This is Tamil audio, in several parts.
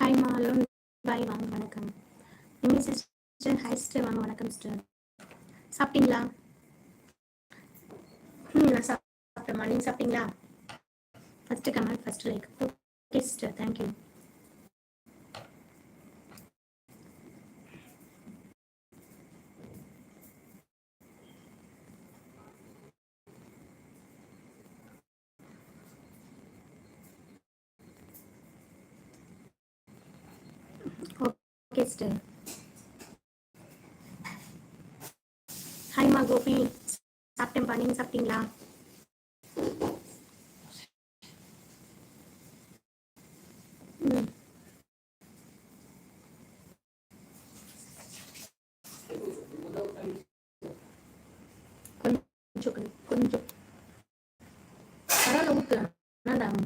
ஹாய் மாலோன் பாய் வாங்க வணக்கம். நிமி சிஸ்டர் ஹாய் சிஸ்டர் வாங்க வணக்கம் சிஸ்டர் சாப்பிட்டீங்களா? ம் நான் சாப்பிட்டேம்மா நீங்கள் சாப்பிட்டீங்களா? First comment first like okay sister thank you okay sister ஹாய்மா Gopi சாப்பிட்டேன்ப்பா நீங்கள் சாப்பிட்டீங்களா ம் கொஞ்சம் கொஞ்சம் கொஞ்சம் பரவாயில்ல ஊற்றுலாம் வேண்டாம்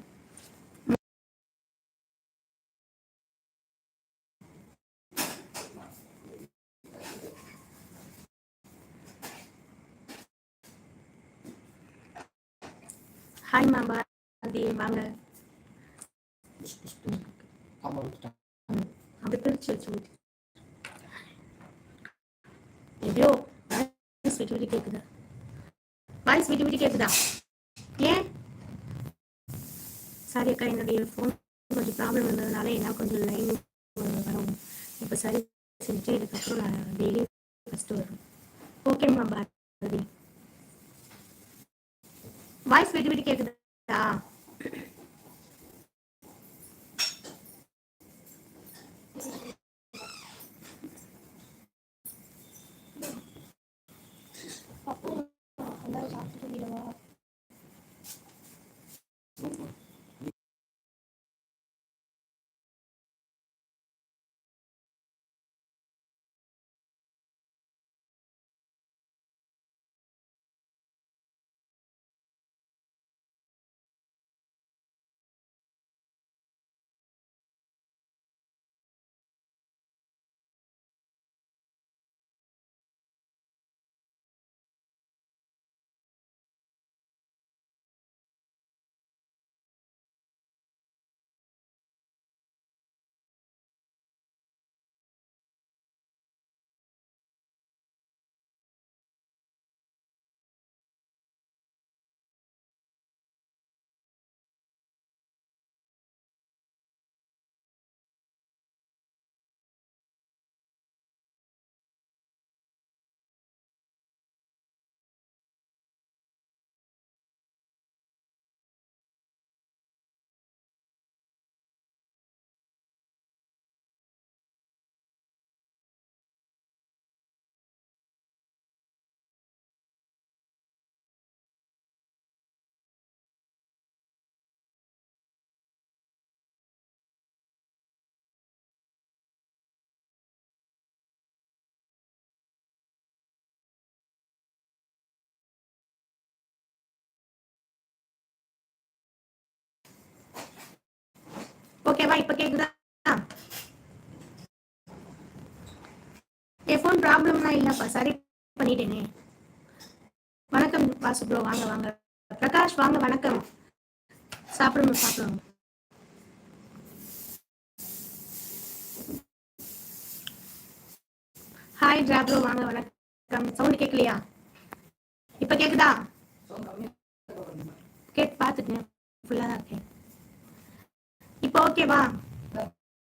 ஹாய் மா பாரதி வாங்க அப்படி பிரிச்சு வச்சு ஊத்தி. எப்படியோ வாய்ஸ் விட்டு விட்டு கேட்குதா வாய்ஸ் விட்டு விட்டு கேட்குதா ஏன் சாரி அக்கா என்னுடைய ஃபோன் கொஞ்சம் ப்ராப்ளம் இருந்ததுனால என்ன கொஞ்சம் லைன் வரும் இப்போ சரி செஞ்சுட்டு இதுக்கப்புறம் நான் டெய்லி ஃபஸ்ட்டு வரும் ஓகேம்மா பாரதி வாய்ஸ் விட்டு விட்டு கேக்குதா? ஓகேவா இப்ப கேக்குதா? என் ஃபோன் ப்ராப்ளம்லாம் இல்லப்பா. சரி பண்ணிட்டேனே. வணக்கம் வாசு ப்ரோ வாங்க வாங்க. பிரகாஷ் வாங்க வணக்கம். சாப்பிடணும் சாப்பிடணும் ஹாய் டிராப்ரோ வாங்க வணக்கம். சவுண்ட் கேட்கலையா இப்ப கேக்குதா? கேட் பார்த்துட்டேன் ஃபுல்லா தான் இருக்கேன். இப்போ ஓகேவா?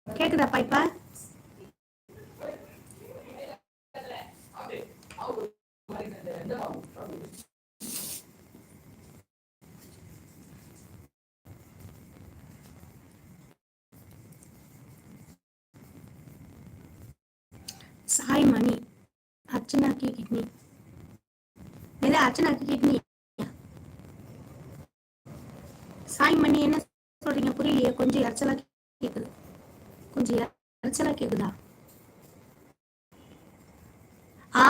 கேக்குதாப்பா இப்ப? சாய் மணி அர்ச்சனாக்கு கிட்னி. எது அர்ச்சனாக்கு கிட்னி. சாய் மணி என்ன சொல்றீங்க புரியலையே? கொஞ்சம் இறைச்சலா கேக்குது. கொஞ்சம் இறைச்சலா கேக்குதா? ஆ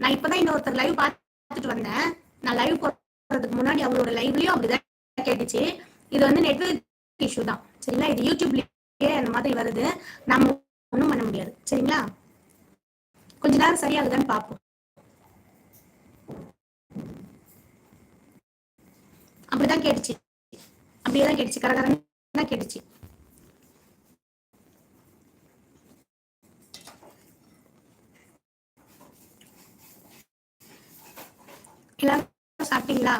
நான் இப்பதான் இன்னொருத்தர் லைவ் பார்த்துட்டு வந்தேன். நான் லைவ் போறதுக்கு முன்னாடி அவரோட லைவ்லயும் அப்படிதான் கேட்டுச்சு. இது வந்து நெட்வொர்க் இஷ்யூ தான். சரிங்களா? இது யூடியூப்லயே அந்த மாதிரி வருது. நம்ம ஒண்ணும் பண்ண முடியாது. சரிங்களா? கொஞ்ச நேரம் சரியாகுதான்னு பார்ப்போம். அப்படிதான் கேட்டுச்சு. அப்படியே தான் கேட்டுச்சு. கரகரம் தான் கேட்டுச்சு. சாப்பிட்டீங்களா?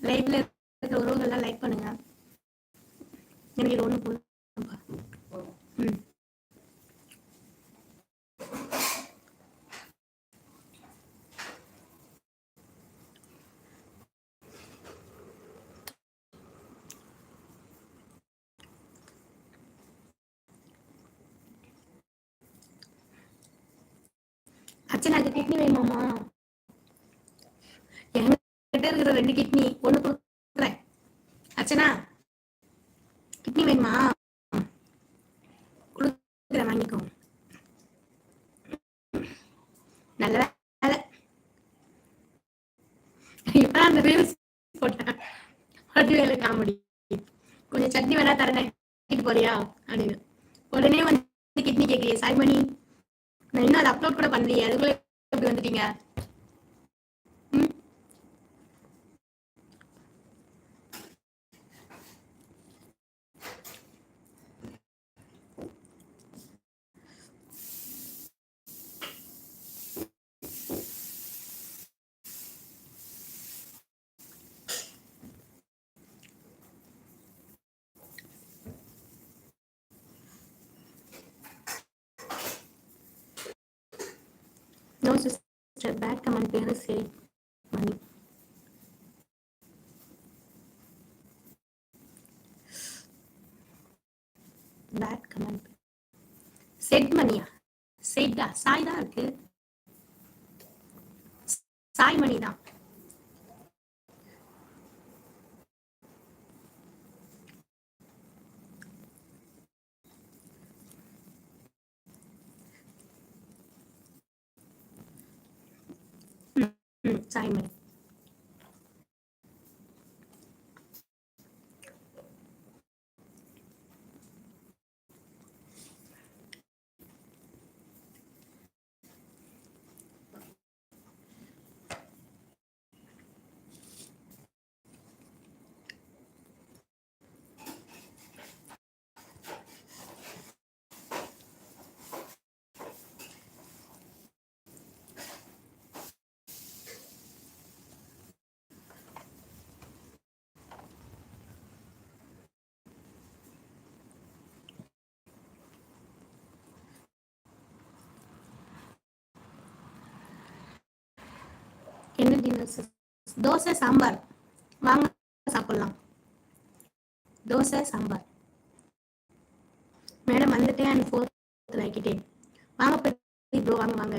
லைவ்ல இருக்கிற உறவுகள்லாம் லைக் பண்ணுங்க. எனக்கு இது ஒன்று போதும் ம். அர்ச்சனாக்கு கிட்னி வேணுமாமா என்கிட்ட இருக்கிற ரெண்டு கிட்னி ஒண்ணு கொடுக்குறேன். அச்சனா கிட்னி வேணுமா கொடுக்குறேன் வாங்கிக்கோ நல்ல வேலை இப்பதான் அந்த ரீல்ஸ் போட்டேன் அது வேலை காமெடி கொஞ்சம் சட்னி வேணா தரேன் கிட்டு போறியா அப்படின்னு உடனே வந்து கிட்னி கேட்குறிய சாய்மணி நான் இன்னும் அதை அப்லோட் கூட பண்ணலையே அதுக்குள்ள எப்படி வந்துட்டீங்க ம்? No மிஸ்டர் கமெண்ட் பேரு சேவ் மணி பேட் கமெண்ட் செட் மணியா செட்டா சாய் தான் இருக்கு சாய் மணி தான் ம் சாய் மணி என்ன டின்னர் தோசை சாம்பார். வாங்க சாப்பிடலாம். தோசை சாம்பார். மேடம் வந்துட்டேன் அண்ட் ஃபோர்த் ஆக்கிட்டேன். வாங்க ப்ரோ வாங்க வாங்க.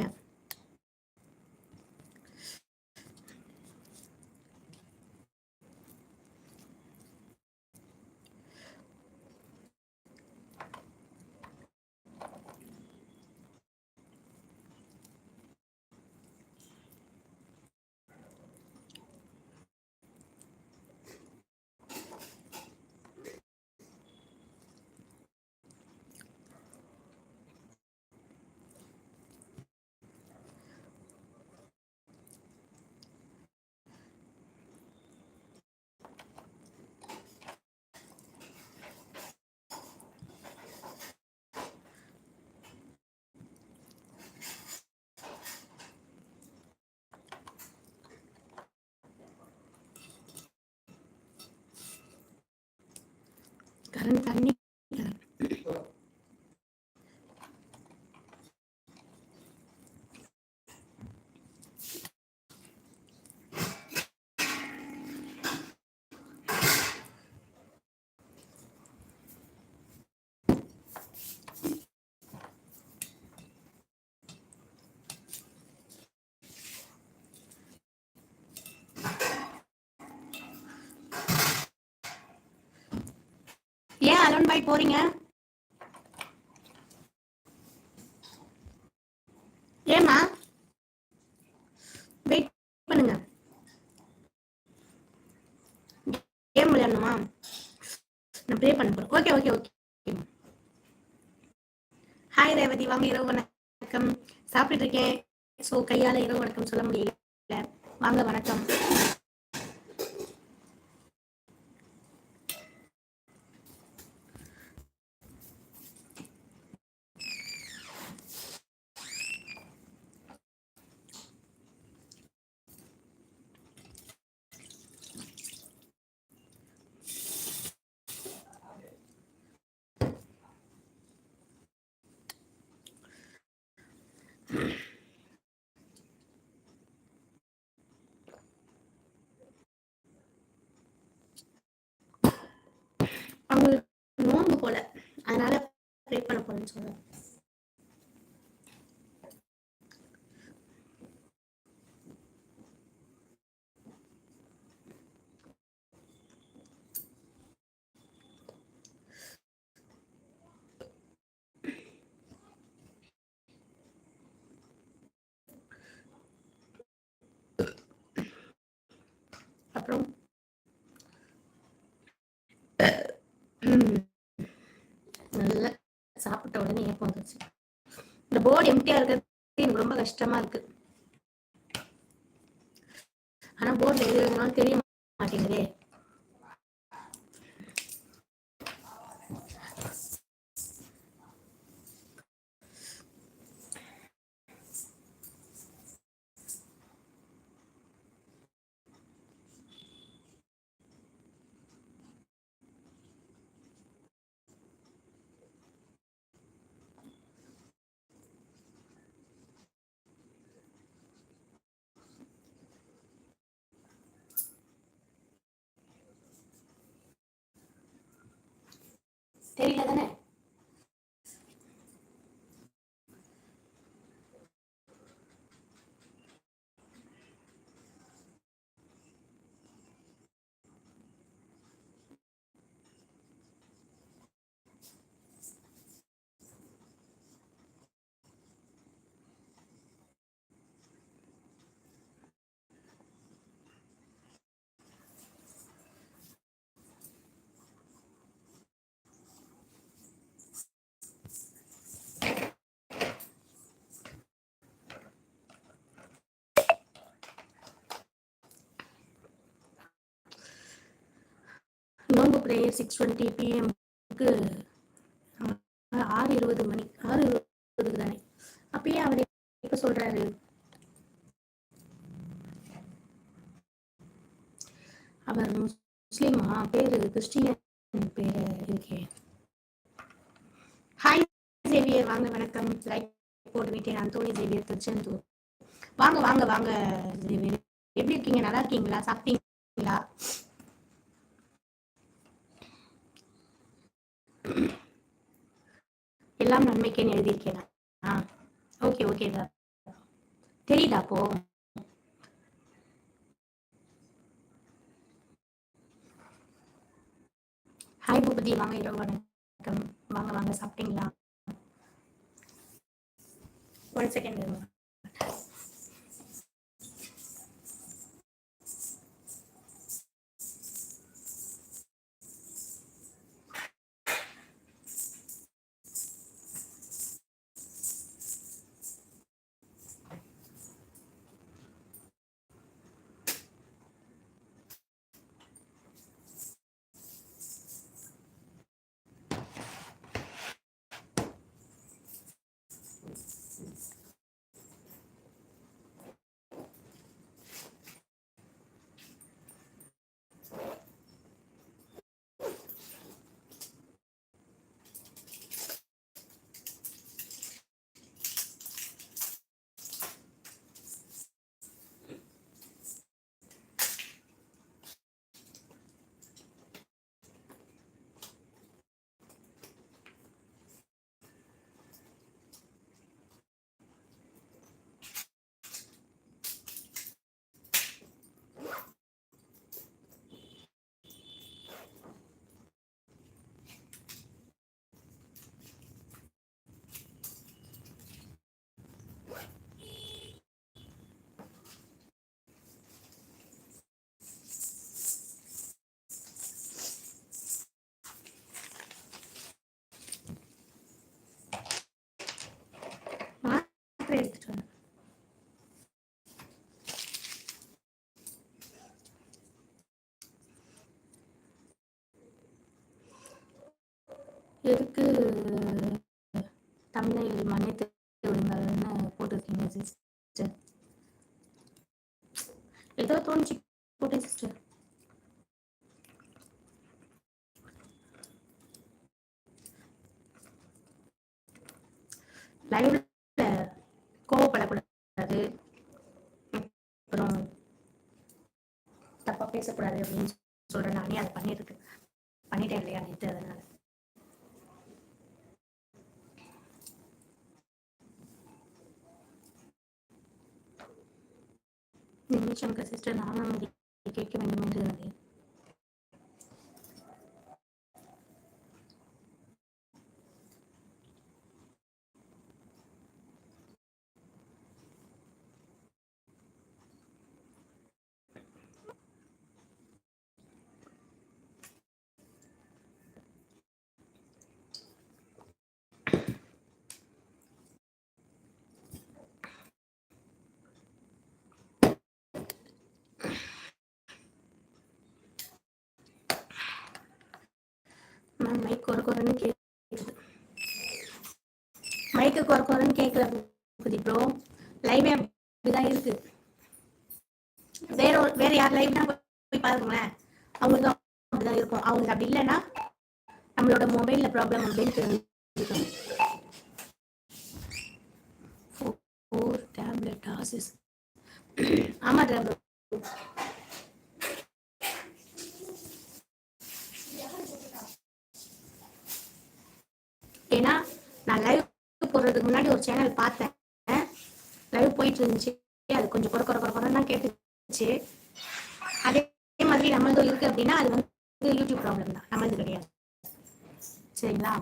கரண் தண்ணி ஏன் அலோன் பாய் போறீங்க? ஏமா வெயிட் பண்ணுங்க. கேம் விளையாடணுமா? நான் ப்ளே பண்ண போறேன். Okay okay okay hi Revathi. வாங்க இரவு வணக்கம். சாப்பிட்டு இருக்கேன். ஸோ கையால இரவு வணக்கம் சொல்ல முடியல. வாங்க வணக்கம். போல. அதனால ப்ரே பண்ண போறேன்னு சொல்லுவேன் அப்புறம் ம், நல்ல சாப்பிட்ட உடனே ஏப்பம் வந்துருச்சு இந்த போர்டு எம்டியா இருக்கிறது எனக்கு ரொம்ப கஷ்டமா இருக்கு. ஆனா போர்டு எது எழுதணும்னு தெரிய மாட்டேங்குதே தெரியல தானே நோன்பு ப்ரேயர் சிக்ஸ் டுவெண்ட்டி பிஎம்க்கு ஆறு இருபது மணி ஆறு இருபதுக்கு தானே. அப்பயே அவர் எப்ப சொல்றாரு? அவர் முஸ்லீமா? பேரு கிறிஸ்டியன் பேரு இருக்கே. ஹாய் சேவியர் வாங்க வணக்கம். லைக் போட்டுவிட்டேன். அந்தோனி சேவியர் திருச்செந்தூர். வாங்க வாங்க வாங்க ஜேவியர் எப்படி இருக்கீங்க? நல்லா இருக்கீங்களா? சாப்பிட்டீங்களா? எல்லாம் நன்மைக்கேன்னு எழுதியிருக்கேன்? ஆ ஓகே ஓகே தெரியுதா அப்போ? ஹாய் பூபதி. வாங்க இரவு வணக்கம். வாங்க வாங்க. சாப்பிட்டீங்களா? ஒன் செகண்ட் எதுக்கு தமிழில் மன்னித்து விடுங்கள்னு போட்டிருக்கீங்க சிஸ்டர் ஏதோ தோணுச்சு போட்டேன் சிஸ்டர் லைவ்ல கோவப்படக்கூடாது. அப்புறம் தப்பா பேசக்கூடாது அப்படின்னு சொல்றேன். நானே அதை பண்ணிட்டு பண்ணிட்டேன் இல்லையா நேற்று அதனால. நிமிஷம் சிஸ்டர் நானும் கேட்க வேண்டும் என்று மைக் குறை குறைன்னு கேட்குது மைக்கு குறை குறைன்னு ப்ரோ லைவே அப்படிதான் இருக்கு. வேற வேற யார் லைவ்னா போய் பாருங்களேன். அவங்களுக்கு அப்படிதான் இருக்கும். அவங்களுக்கு அப்படி இல்லைன்னா நம்மளோட மொபைல்ல ப்ராப்ளம் அப்படின்னு தெரிஞ்சுக்கணும் ஃபோர் டேப்லெட் ஆசிஸ் ஆமா டேப்லெட் ஏன்னா நான் லைவ் போடுறதுக்கு முன்னாடி ஒரு சேனல் பார்த்தேன். லைவ் போயிட்டு இருந்துச்சு. அது கொஞ்சம் குறை குறை குறை குறைன்னு தான் கேட்டுச்சு. அதே மாதிரி நம்மளது இருக்கு அப்படின்னா அது வந்து யூடியூப் ப்ராப்ளம் தான். நம்மளது கிடையாது. சரிங்களா?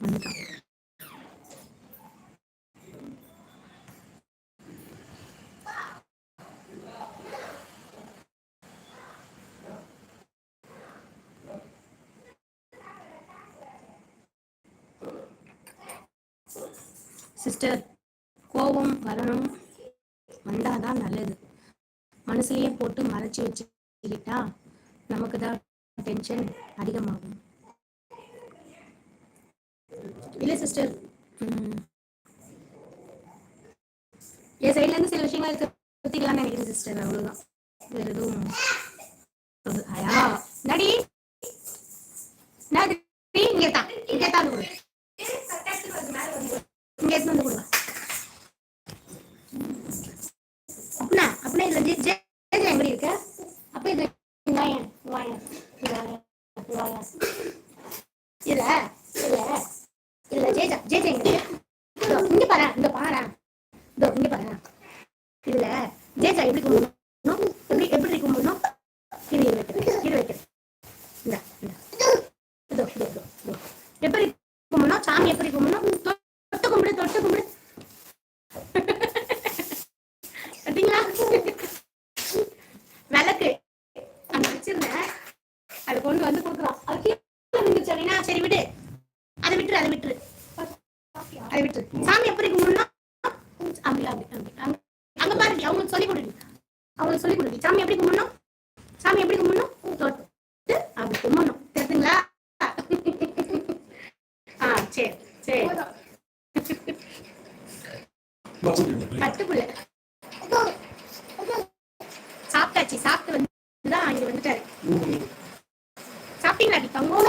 வந்துட்டோம். சிஸ்டர் கோபம் வரணும் வந்தாதான் நல்லது. மனசுலயே போட்டு மறைச்சு வச்சுக்கிட்டா நமக்கு தான் டென்ஷன் அதிகமாகும். இல்ல சிஸ்டர் என் சைட்ல இருந்து சில விஷயங்கள் கத்துக்கலாம்னு நினைக்கிறேன் சிஸ்டர் அவ்வளவுதான். வேற எதுவும் ஐயா நடி. நடி. இங்க தான் இங்கே தான் வந்து இங்கே எடுத்து வந்து கொடுங்க. அப்படின்னா அப்படின்னா இதுல ஜெ- ஜெ- ஜெ இருக்க? அப்ப இது வாயன் வாயன் வாயன் வாயன் இல்ல இல்ல இல்ல ஜெயஜா ஜெயஜா எங்க இருக்கு? இதோ, இங்க பாரு இந்த பாரு இதோ இங்க பாரு இதுல ஜெயஜா எப்படி கும்பிடணும் எப்படி எப்படி கும்பிடணும் இது இது வைக்கிறேன் இது வைக்கிறேன் இந்த இந்த இதோ இதோ இதோ இதோ. எப்படி கும்பிடணும் சாமி எப்படி கும்பிடணும் தொ- தொட்டு கும்பிடு தொட்டு கும்பிடு பார்த்தீங்களா விளக்கு அங்க வச்சிருந்தேன் அது கொண்டு வந்து கொடுக்குறோம் அது கீழே விழுந்துருச்சு அப்படின்னா சரி விடு அதை விட்டுரு அதை விட்டுரு அதை விட்டுரு சாமி எப்படி கும்பிடணும் அப்படி அப்படி அப்படி அங்க- அங்க பாருங்க அவங்களுக்கு சொல்லி கொடுங்க அவங்களுக்கு சொல்லி கொடுங்க சாமி எப்படி கும்பிடணும் சாமி எப்படி கும்பிடணும் தொட்டு அப்படி கும்பிடணும் தெரியுதுங்களா ஆ சரி சரி பட்டுக்குள்ள சாப்பிட்டாச்சு சாப்பிட்டு வந்து தான் இங்க வந்துட்டாரு சாப்பிட்டீங்களா டி தங்கம்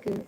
க்ளீன்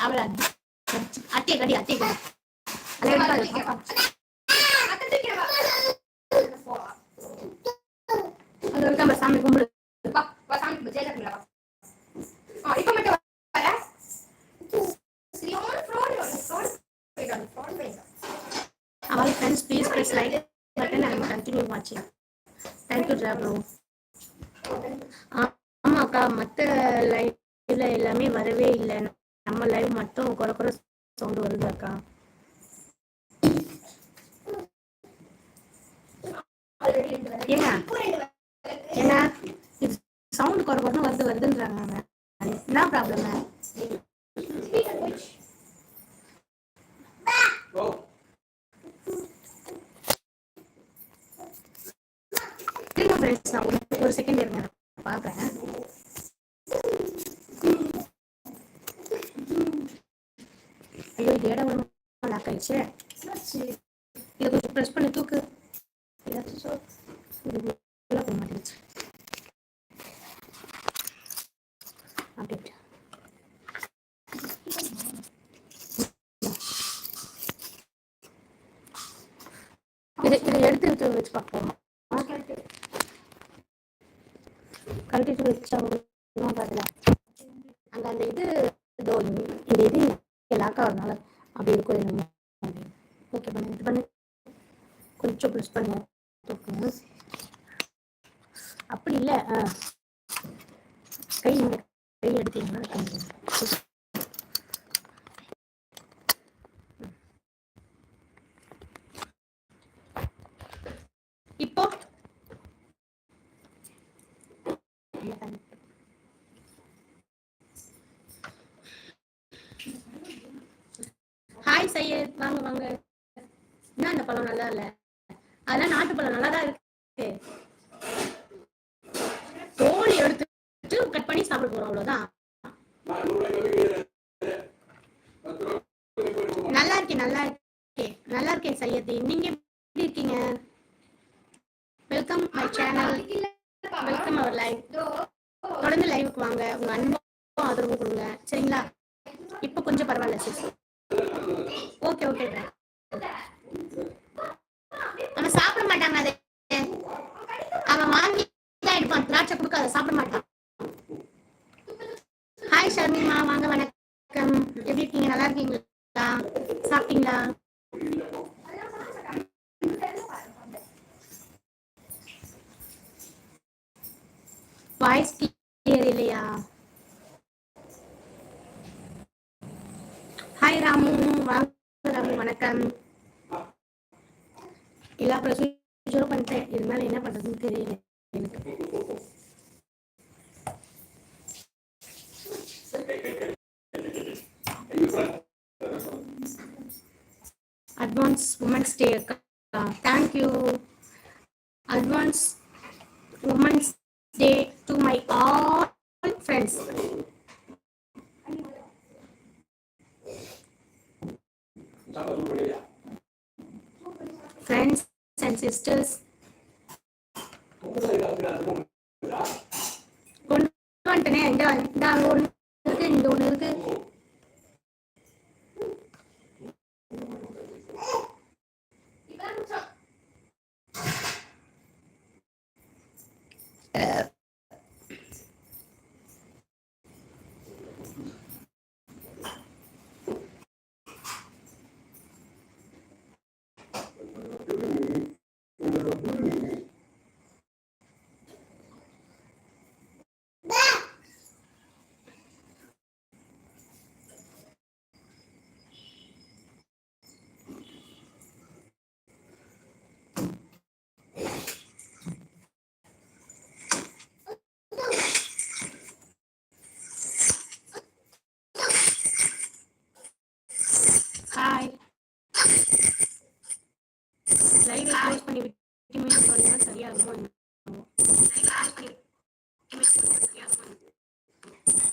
அவள அட்டை கடி அட்டை கடி அது நம்ம சாமி கும்பிடு அவள் friends please please like button I continue வாட்சிங் தேங்க்யூ ஜாப்ரோ ஆமாக்கா மற்ற லைவ்ல எல்லாமே வரவே இல்லை. நம்ம லைவ் மட்டும் குறை குறை சவுண்ட் வருது அக்கா. ஏன்னா ஏங்க? இது சவுண்ட் குறை குறை வருது வருதுன்றாங்க என்ன ப்ராப்ளம் ஒரு செகண்ட் இருங்க நான் பார்க்குறேன் ஐயோ இது இடம் ஒரு லாக் ஆயிடுச்சு இதை கொஞ்சம் ப்ரெஸ் பண்ணி தூக்கு ஏதாச்சும் இது உள்ள போக மாட்டேங்குச்சு அப்படி இது இதை எடுத்து எடுத்து வச்சு பார்ப்போம் கழட்டிட்டு வச்சா ஒன்றும் பதில அங்க அந்த இது இதோ இந்த இது லாக் ஆகிறதுனால அப்படி இருக்கும் என்னமோ ஓகே பண்ணு இது பண்ணு கொஞ்சம் ப்ரெஸ் பண்ணு தூக்குங்க அப்படி இல்லை கை இங்க கை எடுத்தீங்கன்னா கொஞ்சம் இப்போ செய்ய வாங்க வாங்க. என்ன இந்த பழம் நல்லா இல்ல. அதெல்லாம் நாட்டு பழம் நல்லா தான் இருக்கு. தோல் எடுத்து கட் பண்ணி சாப்பிட போறோம் அவ்வளவுதான். நல்லா இருக்கேன் நல்லா இருக்கேன் நல்லா இருக்கேன் சையத். ஹாய் ஷர்மிமா வாங்க வணக்கம். எப்படி இருக்கீங்க? நல்லா இருக்கீங்களா? சாப்பிட்டீங்களா? வாய்ஸ் கிளியர் இல்லையா? ஹாய் ராமு வாங்க ராமு வணக்கம். எல்லா ப்ரொசீஜரும் பண்ணிட்டேன். இருந்தாலும் என்ன பண்றதுன்னு தெரியல எனக்கு. அட்வான்ஸ் உமன்ஸ் டே அக்கா thank you advance women's day to my all friends friends and sisters கொண்டு வந்துட்டேனே இந்த இந்த ஒன்று இருக்கு இங்க ஒண்ணு இருக்கு சரியா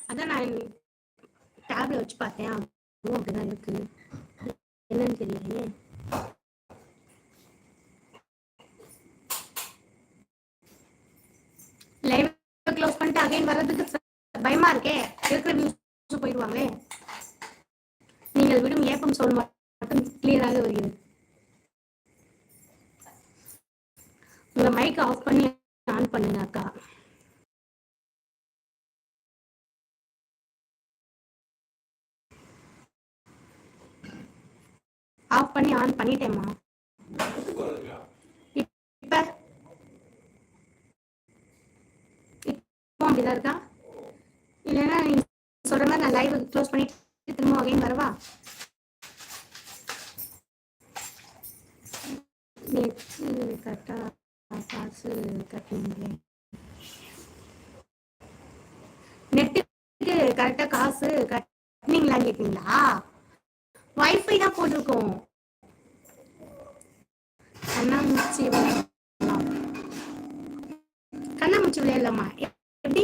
அதான் நான் டேப்ல வச்சு பார்த்தேன். அப்படிதான் இருக்கு. என்னன்னு தெரியலையே. லைவ் க்ளோஸ் பண்ணிட்டு அகைன் வர்றதுக்கு பயமா இருக்கே. இருக்கிற வியூஸ் போயிடுவாங்களே. நீங்கள் விடும் ஏப்பம் சொல்லுவாங்க மட்டும் கிளியராக வருகிறது. உங்க மைக் ஆஃப் பண்ணி ஆன் பண்ணுங்க அக்கா. ஆஃப் பண்ணி ஆன் பண்ணிட்டேம்மா. இப்ப இப்போ அப்படிதான் இருக்கா? இல்லைன்னா நீங்க சொல்ற மாதிரி நான் லைவ் க்ளோஸ் பண்ணிட்டு திரும்ப அகைன் வரவா? சேர்த்து கரெக்டா காசு கட்டினீங்களே நெட்டுக்கு கரெக்டா காசு கட்டினீங்களான்னு கேட்டீங்களா வைஃபை தான் போட்டிருக்கோம் கண்ணாமூச்சி கண்ணாமூச்சி விளையாடலாமா? எப்படி?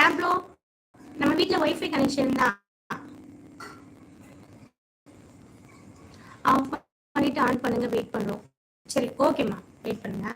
கிராப்லோ நம்ம வீட்ல வைஃபை கனெக்ஷன் தான் ஆஃப் பண்ணிட்டு ஆன் பண்ணுங்க வெயிட் பண்றோம். சரி ஓகேம்மா வெயிட் பண்ணுங்க.